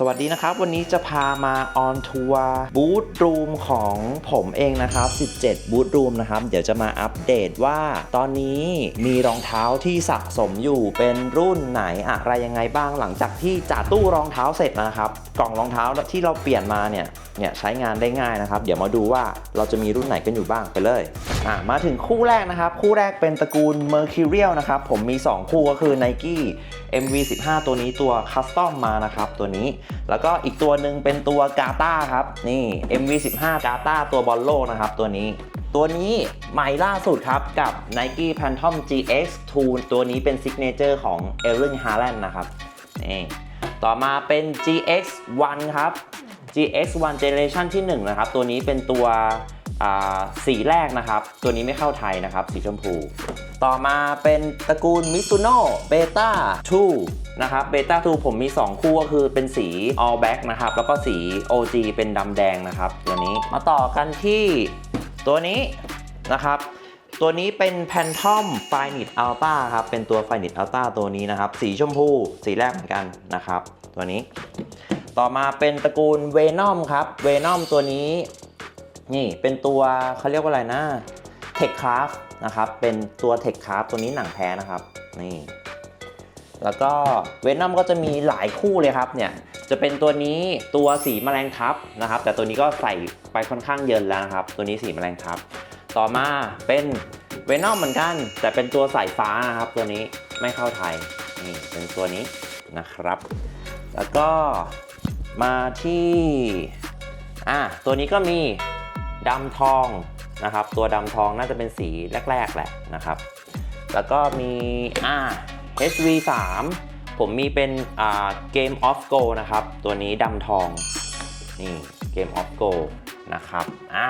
สวัสดีนะครับ วันนี้จะพามาออนทัวร์บูธรูมของผมเองนะครับ 17 บูธรูมนะครับ เดี๋ยวจะมาอัปเดตว่า ตอนนี้มีรองเท้าที่สะสมอยู่เป็นรุ่นไหนอะไรยังไงบ้างหลังจากที่จัดตู้รองเท้าเสร็จนะครับ กล่องรองเท้าที่เราเปลี่ยนมาเนี่ยเนี่ยใช้งานได้ง่ายนะครับ เดี๋ยวมาดูว่าเราจะมีรุ่นไหนกันอยู่บ้างไปเลยอะมาถึงคู่แรกนะครับ คู่แรกเป็นตระกูล Mercurial นะครับ ผมมี 2 คู่ก็คือ Nike MV15 ตัวนี้ตัวคัสตอมมานะครับตัวนี้แล้วก็อีกตัวหนึ่งเป็นตัวกาตาครับนี่ MV15 กาตาตัวบอลโลนะครับตัวนี้ ตัวนี้ใหม่ล่าสุดครับ กับ Nike Phantom GX 2ตัวนี้เป็นซิกเนเจอร์ของ e r l i n g Haaland นะครับนี่ต่อมาเป็น GX1 ครับ GX1 Generation ที่ 1 นะครับ ตัวนี้เป็นตัวสีแรกนะครับ ตัวนี้ไม่เข้าไทยนะครับ สีชมพู ต่อมาเป็นตระกูล Mizuno Beta 2นะครับ Beta 2ผมมี 2 คู่ก็คือเป็นสี All Black นะครับ แล้วก็สี OG เป็นดำแดงนะครับ ตัวนี้มาต่อกันที่ตัวนี้นะครับตัวนี้เป็น Phantom Finite Ultra ครับ เป็นตัว Finite Ultra ตัวนี้นะครับ สีชมพู สีแรกเหมือนกันนะครับ ตัวนี้ ต่อมาเป็นตระกูล Venom ครับ Venom ตัวนี้ นี่เป็นตัวเขาเรียกว่าอะไรนะ Tech Craft นะครับ เป็นตัว Tech Craft ตัวนี้หนังแท้นะครับ นี่ แล้วก็ Venom ก็จะมีหลายคู่เลยครับ เนี่ย จะเป็นตัวนี้ตัวสีแมลงทับนะครับ แต่ตัวนี้ก็ใส่ไปค่อนข้างเยินแล้วนะครับ ตัวนี้สีแมลงทับ ต่อมาเป็น Venom เหมือนกัน แต่เป็นตัวสายฟ้านะครับ ตัวนี้ไม่เข้าไทย นี่ เป็นตัวนี้นะครับ แล้วก็มาที่ อะ ตัวนี้ก็มีดำทอง นะครับ ตัวดำทองน่าจะเป็นสีแรก ๆ แหละนะครับ แล้วก็มีอ่า HV3 ผมมีเป็นอ่า Game of Go นะครับ ตัวนี้ดำทอง นี่ Game of Go นะครับอ่า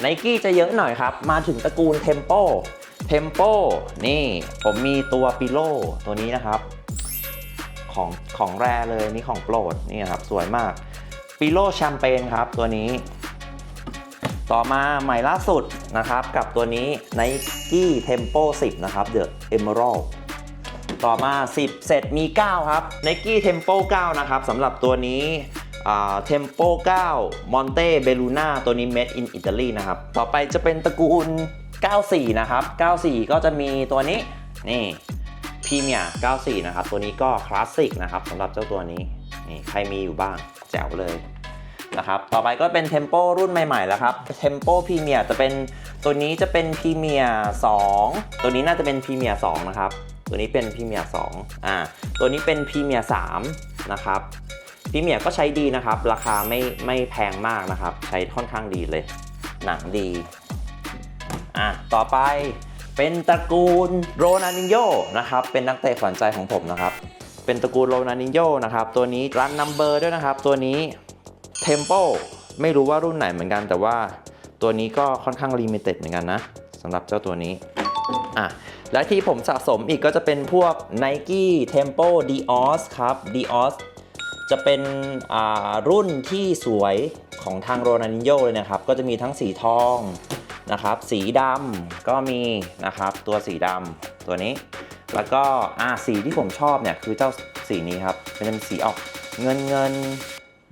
ไนกี้จะเยอะหน่อยครับ มาถึงตระกูล Tempo Tempo นี่ผมมีตัวปิโลตัวนี้นะครับของของแรเลยนี่ของโปรดนี่ครับสวยมากปิโลแชมเปญครับตัวนี้ ต่อมาใหม่ล่าสุดนะครับกับตัวนี้ Nike Tempo 10 นะครับ The Emerald ต่อมา 10 เสร็จมี 9 ครับ Nike Tempo 9 นะครับสำหรับตัวนี้อ่า Tempo 9 Monte Belluna ตัวนี้ Made in Italy นะครับ ต่อไปจะเป็นตระกูล 94 นะครับ 94 ก็จะมีตัวนี้ นี่พรีเมียร์94 นะครับ ตัวนี้ก็คลาสสิกนะครับสำหรับเจ้าตัวนี้ นี่ใครมีอยู่บ้าง แจ๋วเลย นะครับต่อไปก็เป็น Tempo รุ่นใหม่ๆแล้วครับ Tempo Premier จะเป็นตัวนี้จะเป็น Premier 2ตัวนี้น่าจะเป็น Premier 2นะครับตัวนี้เป็น Premier 2อ่าตัวนี้เป็น Premier 3นะครับ Premier ก็ใช้ดีนะครับ ราคาไม่ไม่แพงมากนะครับ ใช้ค่อนข้างดีเลย หนังดีอะต่อไปเป็นตระกูลโรนันิโยนะครับเป็นนักเตะขวัญใจของผมนะครับ เป็นตระกูลโรนันิโยนะครับตัวนี้รันนัมเบอร์ด้วยนะครับ ตัวนี้ Tempo ไม่รู้ว่ารุ่นไหนเหมือนกันแต่ว่าตัวนี้ก็ค่อนข้างลิมิเต็ดเหมือนกันนะสำหรับเจ้าตัวนี้อะและที่ผมสะสมอีกก็จะเป็นพวก Nike Tempo Dios ครับ Dios จะเป็นอ่ารุ่นที่สวยของทางโรนันโยเลยนะครับ ก็จะมีทั้งสีทองนะครับ สีดำก็มีนะครับ ตัวสีดำตัวนี้ แล้วก็อ่าสีที่ผมชอบเนี่ยคือเจ้าสีนี้ครับเป็นสีออกเงินเงิน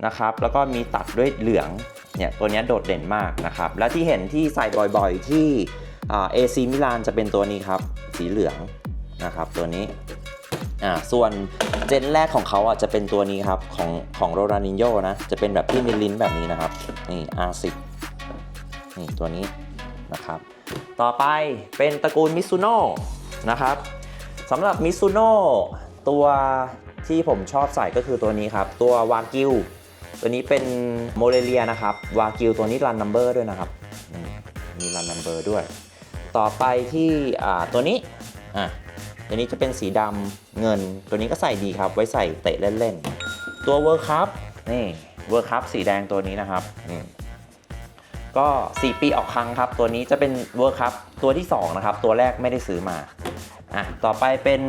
นะครับ แล้วก็มีตัดด้วยเหลือง เนี่ยตัวนี้โดดเด่นมากนะครับ และที่เห็นที่ใส่บ่อยๆ ที่เอ่า AC มิลานจะเป็นตัวนี้ครับ สีเหลืองนะครับตัวนี้อ่าส่วนเจนแรกของเขาอะจะเป็นตัวนี้ครับของของโรนานิโยนะ จะเป็นแบบที่มีลิ้นแบบนี้นะครับ นี่ R10 นี่ตัวนี้นะครับ ต่อไปเป็นตระกูลมิซูโน่นะครับสำหรับมิซูโน่ตัวที่ผมชอบใส่ก็คือตัวนี้ครับ ตัววากิว ตัวนี้เป็นโมเรเลียนะครับ วากิวตัวนี้รันนัมเบอร์ด้วยนะครับมีรันนัมเบอร์ด้วย ต่อไปที่ตัวนี้อะตัวนี้จะเป็นสีดำเงิน ตัวนี้ก็ใส่ดีครับ ไว้ใส่เตะเล่นๆ ตัวเวิร์คัพนี่เวิร์คัพสีแดงตัวนี้นะครับก็ 4 ปีออกครั้งครับ ตัวนี้จะเป็นเวิร์คัพตัวที่ 2 นะครับ ตัวแรกไม่ได้ซื้อมาอะต่อไปเป็น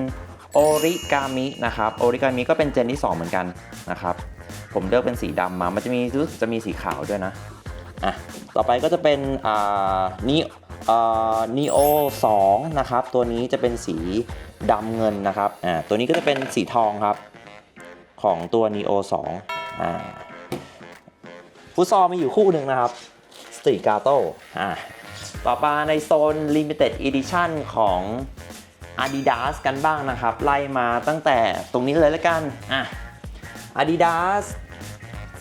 โอริกามินะครับโอริกามิก็เป็นเจนที่ 2 เหมือนกันนะครับ ผมเลือกเป็นสีดำมา มันจะมีรู้สึกจะมีสีขาวด้วยนะ อะ ต่อไปก็จะเป็นอ่านีอ่านีโอ2นะครับ ตัวนี้จะเป็นสีดำเงินนะครับ อ่า ตัวนี้ก็จะเป็นสีทองครับ ของตัว Neo 2อ่า ฟุตซอลมีอยู่คู่หนึ่งนะครับสตรีกาโต้อ่า ต่อมาในโซน Limited Edition ของ Adidas กันบ้างนะครับ ไล่มาตั้งแต่ตรงนี้เลยแล้วกัน อะ Adidas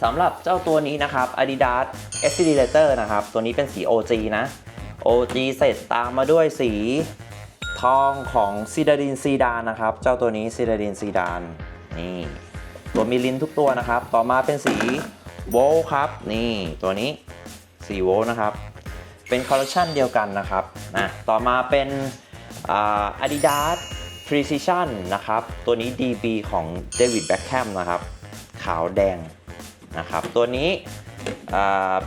สำหรับเจ้าตัวนี้นะครับ Adidas Accelerator นะครับ ตัวนี้เป็นสี OG นะ OG เสร็จตามมาด้วยสีทองของซีดาดินซีดานนะครับ เจ้าตัวนี้ซีดาดินซีดานนี่ตัวมีลิ้นทุกตัวนะครับ ต่อมาเป็นสีโวลครับ นี่ตัวนี้สีโวลนะครับ เป็นคอลเลคชันเดียวกันนะครับนะต่อมาเป็นอา Adidas Precision นะครับ ตัวนี้ DB ของ David Beckham นะครับาวแดงนะครับ ตัวนี้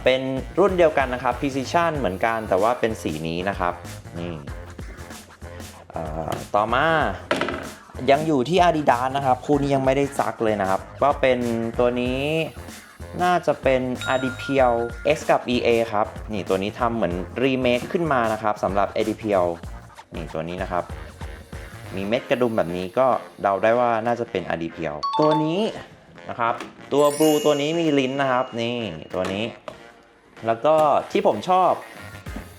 เป็นรุ่นเดียวกันนะครับ Precision เหมือนกันแต่ว่าเป็นสีนี้นะครับนี่ต่อมายังอยู่ที่ Adidas นะครับ คู่นี้ยังไม่ได้ซักเลยนะครับ ก็เป็นตัวนี้น่าจะเป็น a d i p i l X กับ EA ครับ นี่ตัวนี้ทำเหมือนรีเมคขึ้นมานะครับสำหรับ a d i p i l นี่ตัวนี้นะครับ มีเม็ดกระดุมแบบนี้ก็เดาได้ว่าน่าจะเป็น a d i p i l ตัวนี้ นะครับ ตัวบลูตัวนี้มีลิ้นนะครับ นี่ตัวนี้ แล้วก็ที่ผมชอบ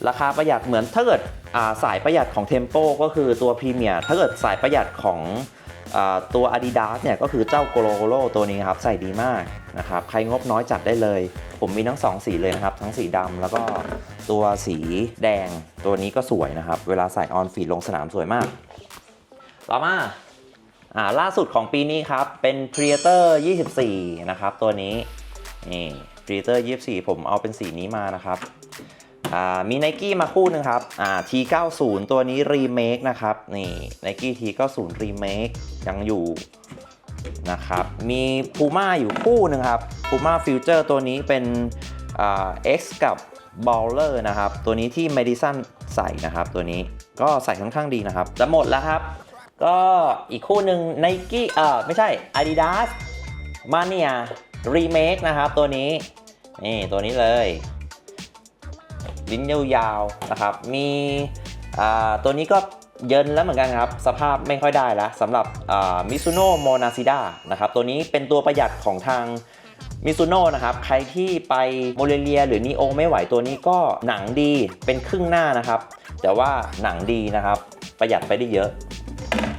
ราคาประหยัดเหมือนถ้าเกิดาสายประหยัดของ Tempo ก็คือตัวพรีเมียร์ถ้าเกิดสายประหยัดของอตัว Adidas เนี่ยก็คือเจ้าโกโลโกโลตัวนี้ครับ ใส่ดีมากนะครับ ใครงบน้อยจัดได้เลย ผมมีทั้ง 2 สีเลยนะครับ ทั้งสีดำแล้วก็ตัวสีแดงตัวนี้ก็สวยนะครับ เวลาใส่ออนฟีดลงสนามสวยมาก ต่อมา ล่าสุดของปีนี้ครับ เป็น Predator 24 นะครับ ตัวนี้นี่ Predator 24 ผมเอาเป็นสีนี้มานะครับอ่ามีไนกี้มาคู่หนึงครับอ่า T90 ตัวนี้รีเมคนะครับนี่ไนกี้ T90 รีเมคยังอยู่นะครับมี Puma อยู่คู่หนึงครับ Puma Future ตัวนี้เป็นอ่า X กับ Baller นะครับ ตัวนี้ที่ Madison ใส่นะครับ ตัวนี้ก็ใส่ค่อนข้างดีนะครับ จะหมดแล้วครับ ก็อีกคู่หนึ่ง Nike เอ่อไม่ใช่ Adidas Mania Remake นะครับ ตัวนี้ นี่ ตัวนี้เลย ลิ้นยาวๆนะครับ มีอ่าตัวนี้ก็เยินแล้วเหมือนกันครับ สภาพไม่ค่อยได้แล้วสำหรับมิซูโน่โมนาซิดานะครับ ตัวนี้เป็นตัวประหยัดของทางมิซูโน่นะครับ ใครที่ไปโมเรเลีย หรือนีโอไม่ไหวตัวนี้ก็หนังดีเป็นครึ่งหน้านะครับ แต่ว่าหนังดีนะครับ ประหยัดไปได้เยอะ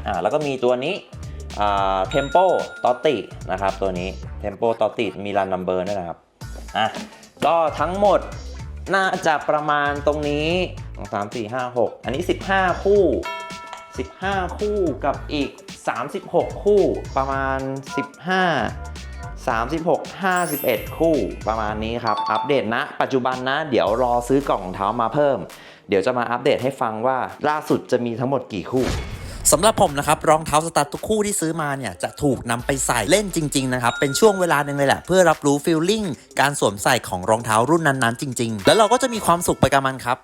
อ่าแล้วก็มีตัวนี้เทมโปตอตินะครับตัวนี้เทมโปตอติมีรันนัมเบอร์ด้วยนะครับอะก็ทั้งหมดน่าจะประมาณตรงนี้2 3 4 5 6อันนี้ 15 คู่ 15 คู่กับอีก 36 คู่ประมาณ 15 36 51 คู่ประมาณนี้ครับ อัปเดตนะ ปัจจุบันนะ เดี๋ยวรอซื้อกล่องเท้ามาเพิ่ม เดี๋ยวจะมาอัปเดตให้ฟังว่าล่าสุดจะมีทั้งหมดกี่คู่ สำหรับผมนะครับรองเท้าสตาร์ททุกคู่ที่ซื้อมาเนี่ยจะถูกนำไปใส่เล่นจริงๆนะครับเป็นช่วงเวลาหนึ่งเลยแหละเพื่อรับรู้ฟีลลิ่งการสวมใส่ของรองเท้ารุ่นนั้นๆจริง ๆ แล้วเราก็จะมีความสุขไปกับมันครับ